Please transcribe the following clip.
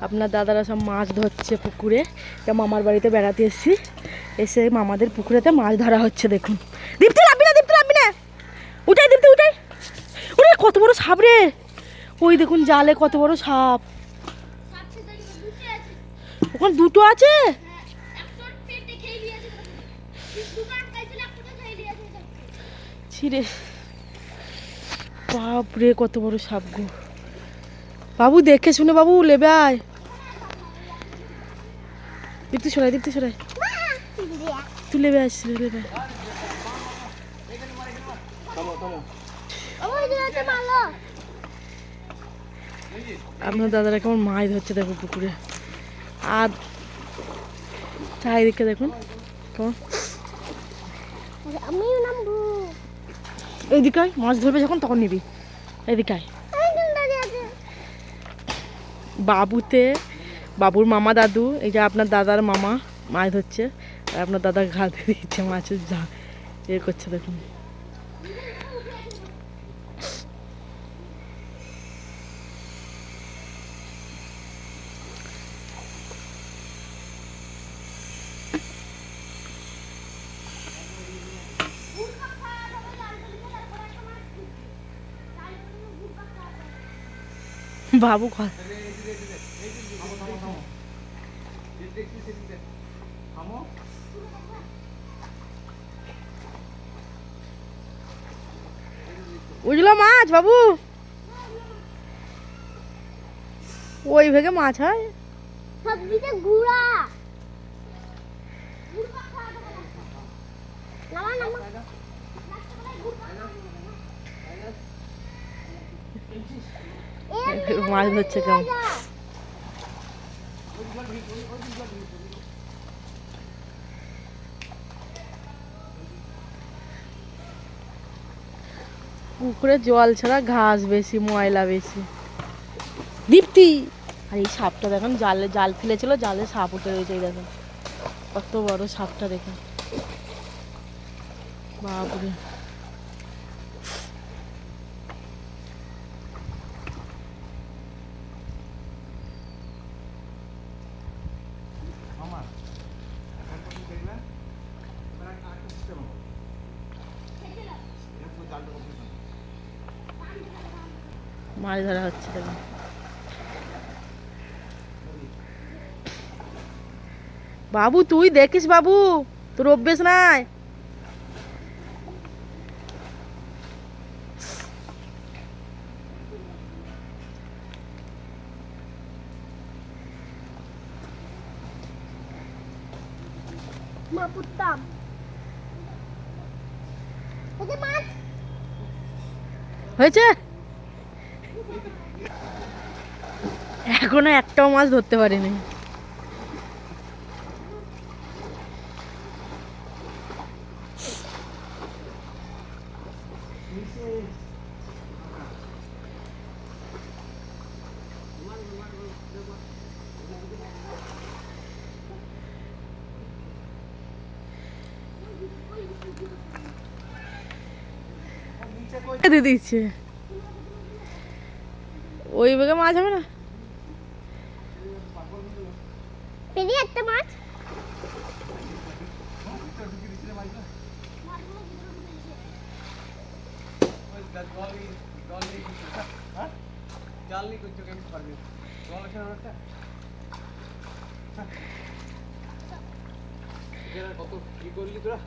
আপনার দাদারা সব মাছ ধরছে পুকুরে। তা মামার বাড়িতে বেড়াতে এসেছি। এসে মামাদের পুকুরেতে মাছ ধরা হচ্ছে, দেখুন। দীপ্তি লাভবি না, দীপ্তি লাভবি না! উঠাই, দীপ্তি, উঠাই! ওরে, কত বড় সাপ রে! ওই দেখুন, জালে কত বড় সাপ। ওখানে দুটো আছে? ছিঁড়ে। বাপরে, কত বড় সাপ গো। বাবু দেখে শুনে বাবু লেবে আয়। দীপ্তি সরাই দীপ্তি সরাই। তুই লেবে আসছিস লেবে। আপনার দাদারা কেমন মাছ ধরছে দেখো পুকুরে। আর চারিদিকে দেখুন। কেমন? এইদিকে মাছ ধরবে যখন তখন নিবি। এদিকে। বাবুতে, বাবুর মামা দাদু, এই যে আপনার দাদার মামা মাছ ধরছে আর আপনার দাদা ঘাতে দিচ্ছে, মাছের যা এ করছে দেখুন। বাবু বুঝলো মাছ বাবু। ওই ভেগে মাছ হয়। সবজিতে গুড়া। নামা মাছ ধরছে কেমন পুকুরে জল ছাড়া ঘাস বেশি, ময়লা বেশি। দীপ্তি! আর এই সাপটা দেখুন, জালে, জাল ফেলেছিল, জালে সাপ উঠে রয়েছে দেখুন। কত বড় সাপটা দেখুন। বাপরে। মাছ ধরা হচ্ছে দেখুন বাবু তুই দেখিস বাবু তোর অভ্যেস নাই। যে মাছ হয়েছে? এখনও একটাও মাছ ধরতে পারিনি। দিয়ে দিচ্ছে ওই বেগে মাছ হবে না? একটা মাছ? আছে একটা কত কি করলি তোরা